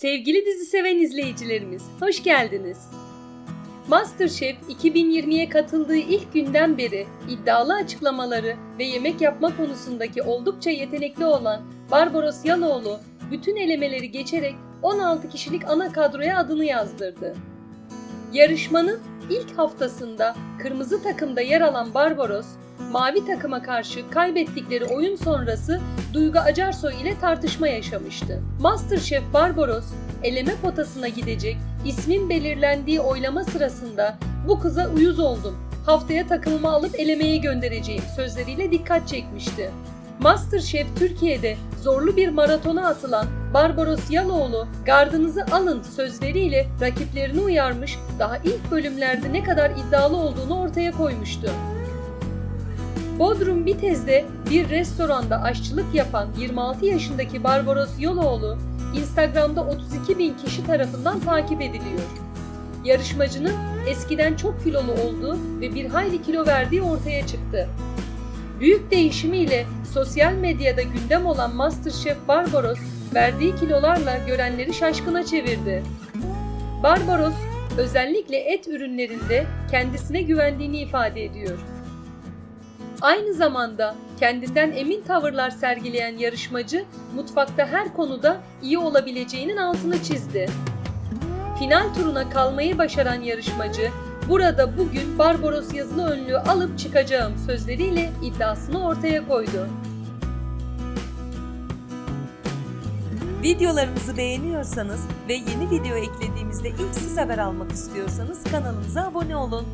Sevgili dizi seven izleyicilerimiz, hoş geldiniz. MasterChef 2020'ye katıldığı ilk günden beri iddialı açıklamaları ve yemek yapma konusundaki oldukça yetenekli olan Barbaros Yaloğlu bütün elemeleri geçerek 16 kişilik ana kadroya adını yazdırdı. Yarışmanın ilk haftasında kırmızı takımda yer alan Barbaros, mavi takıma karşı kaybettikleri oyun sonrası Duygu Acarsoy ile tartışma yaşamıştı. Masterchef Barbaros eleme potasına gidecek ismin belirlendiği oylama sırasında bu kıza uyuz oldum. Haftaya takımımı alıp elemeye göndereceğim sözleriyle dikkat çekmişti. Masterchef Türkiye'de zorlu bir maratona atılan Barbaros Yaloğlu gardınızı alın sözleriyle rakiplerini uyarmış, daha ilk bölümlerde ne kadar iddialı olduğunu ortaya koymuştu. Bodrum Bitez'de bir restoranda aşçılık yapan 26 yaşındaki Barbaros Yoloğlu, Instagram'da 32 bin kişi tarafından takip ediliyor. Yarışmacının eskiden çok kilolu olduğu ve bir hayli kilo verdiği ortaya çıktı. Büyük değişimiyle sosyal medyada gündem olan Masterchef Barbaros, verdiği kilolarla görenleri şaşkına çevirdi. Barbaros, özellikle et ürünlerinde kendisine güvendiğini ifade ediyor. Aynı zamanda kendinden emin tavırlar sergileyen yarışmacı mutfakta her konuda iyi olabileceğinin altını çizdi. Final turuna kalmayı başaran yarışmacı burada bugün Barbaros yazılı önlüğü alıp çıkacağım sözleriyle iddiasını ortaya koydu. Videolarımızı beğeniyorsanız ve yeni video eklediğimizde ilk siz haber almak istiyorsanız kanalımıza abone olun.